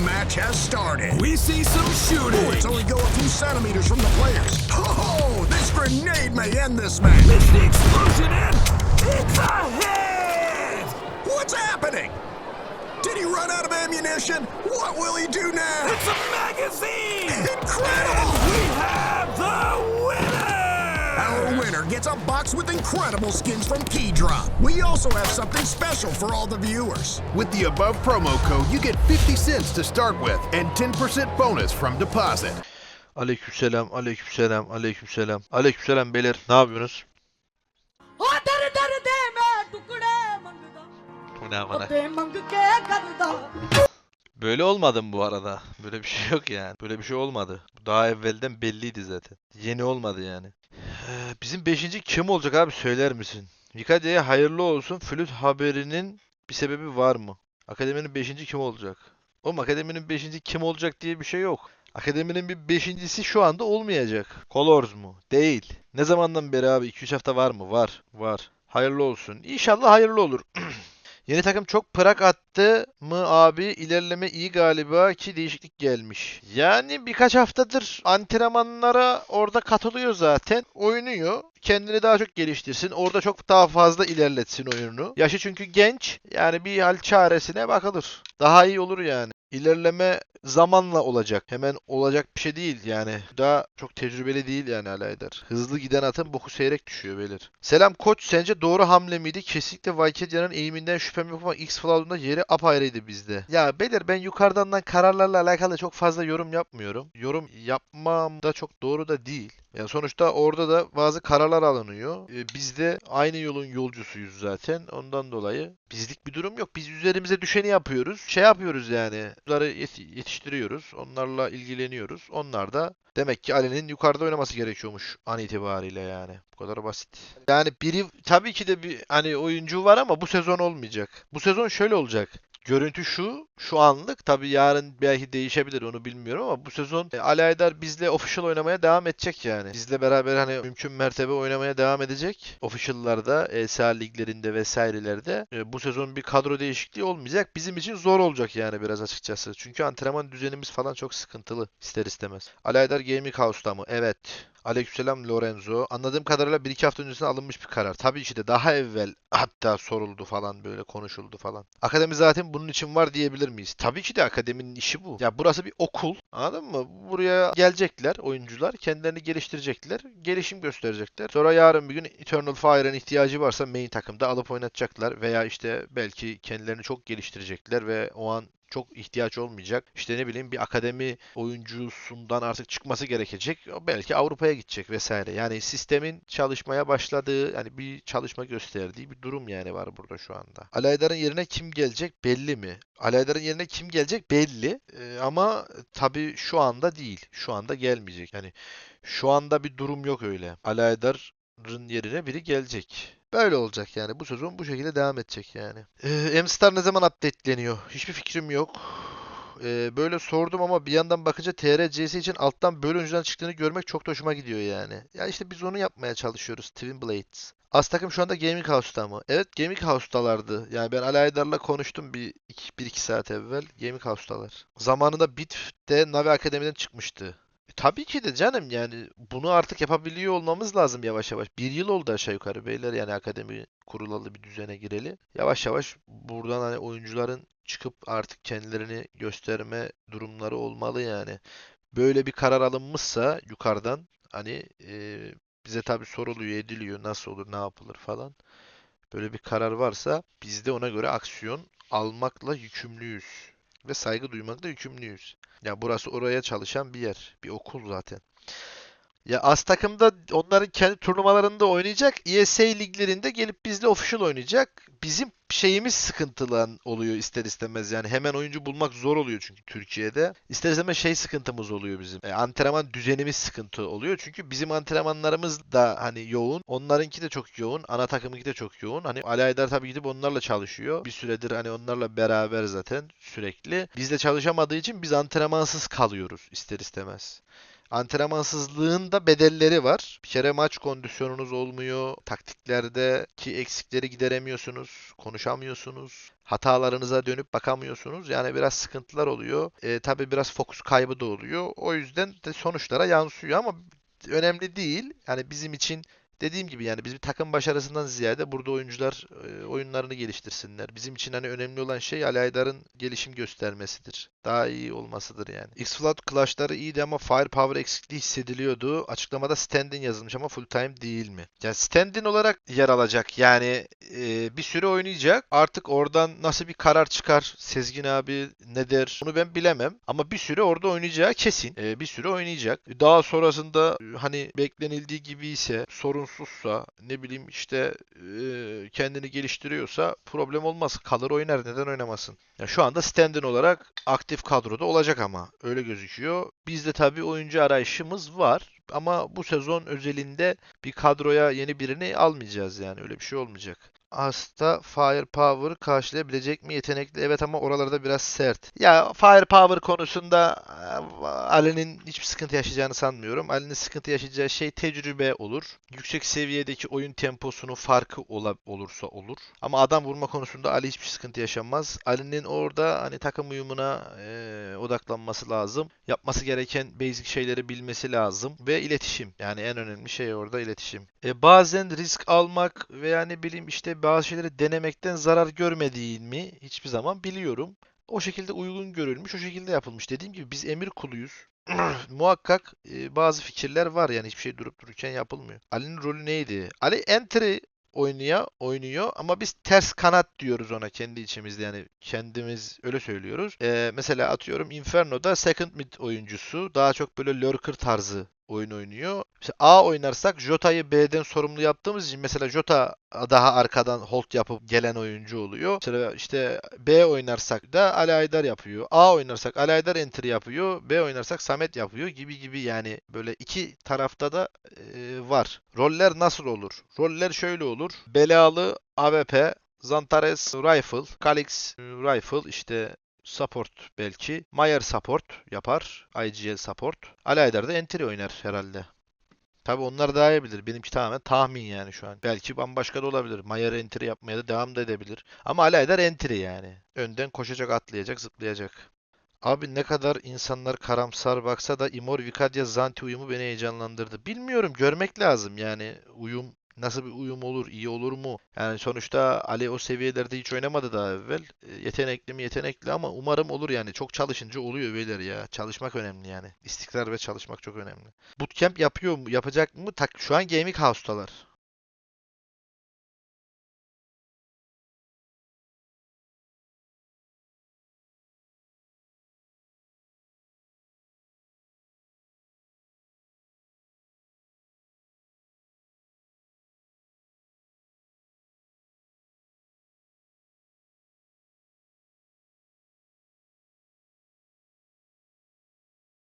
match has started. We see some shooting. Oh, it's only go a few centimeters from the players. Oh, this grenade may end this match. It's the explosion and it's a hit! What's happening? Did he run out of ammunition? What will he do now? It's a magazine! Incredible! gets a box with incredible skins from Keydrop. We also have something special for all the viewers. With the above promo code, you get 50 cents to start with and 10% bonus from deposit. Aleykümselam, aleykümselam, aleykümselam. Aleykümselam beyler. Ne yapıyorsunuz? Böyle olmadım bu arada. Böyle bir şey yok yani. Böyle bir şey olmadı. Daha evvelden belliydi zaten. Yeni olmadı yani. Ee, Bizim 5. kim olacak abi söyler misin? Vikadya'ya hayırlı olsun. Flüt haberinin bir sebebi var mı? Akademinin 5. kim olacak? Oğlum akademinin 5. kim olacak diye bir şey yok. Akademinin bir beşincisi şu anda olmayacak. Colors mu? Değil. Ne zamandan beri abi? 2-3 hafta var mı? Var. Var. Hayırlı olsun. İnşallah hayırlı olur. Yeni takım çok pırak attı mı abi? İlerleme iyi galiba ki değişiklik gelmiş. Yani birkaç haftadır antrenmanlara orada katılıyor zaten. Oynuyor. Kendini daha çok geliştirsin. Orada çok daha fazla ilerletsin oyununu. Yaşı çünkü genç. Yani bir hal çaresine bakılır. Daha iyi olur yani. İlerleme zamanla olacak. Hemen olacak bir şey değil yani. Daha çok tecrübeli değil yani Alaydar. Hızlı giden atın boku seyrek düşüyor beyler. Selam koç sence doğru hamle miydi? Kesinlikle Valkyria'nın eğiminden şüphem yok ama X Floud'unda yeri apayrıydı bizde. Ya beyler ben yukarıdan kararlarla alakalı çok fazla yorum yapmıyorum. Yorum yapmam da çok doğru da değil. Yani sonuçta orada da bazı kararlar alınıyor. Ee, biz de aynı yolun yolcusuyuz zaten. Ondan dolayı bizlik bir durum yok. Biz üzerimize düşeni yapıyoruz. Şey yapıyoruz yani. Bunları yet- yetiştiriyoruz. Onlarla ilgileniyoruz. Onlar da demek ki Ali'nin yukarıda oynaması gerekiyormuş an itibariyle yani. Bu kadar basit. Yani biri tabii ki de bir hani oyuncu var ama bu sezon olmayacak. Bu sezon şöyle olacak. Görüntü şu, şu anlık. Tabii yarın belki değişebilir onu bilmiyorum ama bu sezon e, Ali Aydar bizle official oynamaya devam edecek yani. Bizle beraber hani mümkün mertebe oynamaya devam edecek. Official'larda, ESA liglerinde vesairelerde. E, bu sezon bir kadro değişikliği olmayacak. Bizim için zor olacak yani biraz açıkçası. Çünkü antrenman düzenimiz falan çok sıkıntılı ister istemez. Ali Aydar Gaming House'ta mı? Evet. Aleykümselam Lorenzo. Anladığım kadarıyla 1-2 hafta öncesinde alınmış bir karar. Tabii ki de daha evvel hatta soruldu falan böyle konuşuldu falan. Akademi zaten bunun için var diyebilir miyiz? Tabii ki de akademinin işi bu. Ya burası bir okul. Anladın mı? Buraya gelecekler oyuncular. Kendilerini geliştirecekler. Gelişim gösterecekler. Sonra yarın bir gün Eternal Fire'ın ihtiyacı varsa main takımda alıp oynatacaklar. Veya işte belki kendilerini çok geliştirecekler ve o an çok ihtiyaç olmayacak. İşte ne bileyim bir akademi oyuncusundan artık çıkması gerekecek. Belki Avrupa'ya gidecek vesaire. Yani sistemin çalışmaya başladığı, yani bir çalışma gösterdiği bir durum yani var burada şu anda. Alaydar'ın yerine kim gelecek belli mi? Alaydar'ın yerine kim gelecek belli. Ee, ama tabii şu anda değil. Şu anda gelmeyecek. Yani şu anda bir durum yok öyle. Alaydar'ın yerine biri gelecek. Böyle olacak yani. Bu sezon bu şekilde devam edecek yani. Ee, M-Star ne zaman update'leniyor? Hiçbir fikrim yok. Ee, böyle sordum ama bir yandan bakınca TRCS için alttan böyle önceden çıktığını görmek çok da hoşuma gidiyor yani. Ya işte biz onu yapmaya çalışıyoruz. Twin Blades. Az takım şu anda Gaming House'ta mı? Evet Gaming House'talardı. Yani ben Ali Aydar'la konuştum bir iki, bir iki saat evvel. Gaming House'talar. Zamanında Bit'te Navi Akademi'den çıkmıştı. E, Tabii ki de canım yani bunu artık yapabiliyor olmamız lazım yavaş yavaş. Bir yıl oldu aşağı yukarı beyler yani akademi kurulalı bir düzene gireli. Yavaş yavaş buradan hani oyuncuların çıkıp artık kendilerini gösterme durumları olmalı yani. Böyle bir karar alınmışsa yukarıdan hani e, bize tabii soruluyor ediliyor nasıl olur ne yapılır falan. Böyle bir karar varsa biz de ona göre aksiyon almakla yükümlüyüz ve saygı duymakla yükümlüyüz. Ya burası oraya çalışan bir yer. Bir okul zaten. Ya az takımda onların kendi turnuvalarında oynayacak. ESA liglerinde gelip bizle official oynayacak. Bizim şeyimiz sıkıntılı oluyor ister istemez. Yani hemen oyuncu bulmak zor oluyor çünkü Türkiye'de. İster istemez şey sıkıntımız oluyor bizim. E, antrenman düzenimiz sıkıntı oluyor. Çünkü bizim antrenmanlarımız da hani yoğun. Onlarınki de çok yoğun. Ana takımınki de çok yoğun. Hani Ali Aydar tabii gidip onlarla çalışıyor. Bir süredir hani onlarla beraber zaten sürekli. Bizle çalışamadığı için biz antrenmansız kalıyoruz ister istemez. Antrenmansızlığın da bedelleri var. Bir kere maç kondisyonunuz olmuyor. Taktiklerdeki eksikleri gideremiyorsunuz. Konuşamıyorsunuz. Hatalarınıza dönüp bakamıyorsunuz. Yani biraz sıkıntılar oluyor. E, tabii biraz fokus kaybı da oluyor. O yüzden de sonuçlara yansıyor ama önemli değil. Yani bizim için dediğim gibi yani biz bir takım başarısından ziyade burada oyuncular e, oyunlarını geliştirsinler. Bizim için hani önemli olan şey Ali Aydar'ın gelişim göstermesidir. Daha iyi olmasıdır yani. X-Flood Clash'ları iyiydi ama Firepower eksikliği hissediliyordu. Açıklamada stand-in yazılmış ama full time değil mi? Yani stand-in olarak yer alacak. Yani e, bir süre oynayacak. Artık oradan nasıl bir karar çıkar Sezgin abi ne der? Bunu ben bilemem. Ama bir süre orada oynayacağı kesin. E, bir süre oynayacak. Daha sonrasında e, hani beklenildiği gibi ise sorunsuzsa ne bileyim işte e, kendini geliştiriyorsa problem olmaz. Kalır oynar. Neden oynamasın? Ya şu anda stand-in olarak aktif kadroda olacak ama öyle gözüküyor. Bizde tabii oyuncu arayışımız var. Ama bu sezon özelinde bir kadroya yeni birini almayacağız yani öyle bir şey olmayacak. Hasta firepower karşılayabilecek mi? Yetenekli evet ama oralarda biraz sert. Ya firepower konusunda Ali'nin hiçbir sıkıntı yaşayacağını sanmıyorum. Ali'nin sıkıntı yaşayacağı şey tecrübe olur. Yüksek seviyedeki oyun temposunun farkı ola- olursa olur. Ama adam vurma konusunda Ali hiçbir sıkıntı yaşamaz. Ali'nin orada hani takım uyumuna e, odaklanması lazım. Yapması gereken basic şeyleri bilmesi lazım. Ve iletişim. Yani en önemli şey orada iletişim. E, bazen risk almak veya ne bileyim işte bazı şeyleri denemekten zarar görmediğin mi hiçbir zaman biliyorum. O şekilde uygun görülmüş, o şekilde yapılmış. Dediğim gibi biz emir kuluyuz. Muhakkak e, bazı fikirler var yani hiçbir şey durup dururken yapılmıyor. Ali'nin rolü neydi? Ali entry oynuyor, oynuyor ama biz ters kanat diyoruz ona kendi içimizde yani kendimiz öyle söylüyoruz. E, mesela atıyorum Inferno'da second mid oyuncusu daha çok böyle lurker tarzı oyun oynuyor. İşte A oynarsak Jota'yı B'den sorumlu yaptığımız için mesela Jota daha arkadan hold yapıp gelen oyuncu oluyor. Mesela işte B oynarsak da Ali Aydar yapıyor. A oynarsak Ali Aydar entry yapıyor. B oynarsak Samet yapıyor gibi gibi yani böyle iki tarafta da e, var. Roller nasıl olur? Roller şöyle olur. Belalı AWP, Zantares Rifle, Calix Rifle işte support belki. Mayer support yapar. IGL support. Ali Aydar da entry oynar herhalde. Tabi onlar daha iyi bilir. Benimki tamamen tahmin yani şu an. Belki bambaşka da olabilir. Mayer entry yapmaya da devam da edebilir. Ama Ali Aydar entry yani. Önden koşacak, atlayacak, zıplayacak. Abi ne kadar insanlar karamsar baksa da Imor Vicadia Zanti uyumu beni heyecanlandırdı. Bilmiyorum görmek lazım yani uyum nasıl bir uyum olur, iyi olur mu? Yani sonuçta Ali o seviyelerde hiç oynamadı daha evvel. E, Yetenekli mi yetenekli ama umarım olur yani. Çok çalışınca oluyor beyler ya. Çalışmak önemli yani. İstikrar ve çalışmak çok önemli. Bootcamp yapıyor mu, yapacak mı? Tak, şu an Gaming House'talar.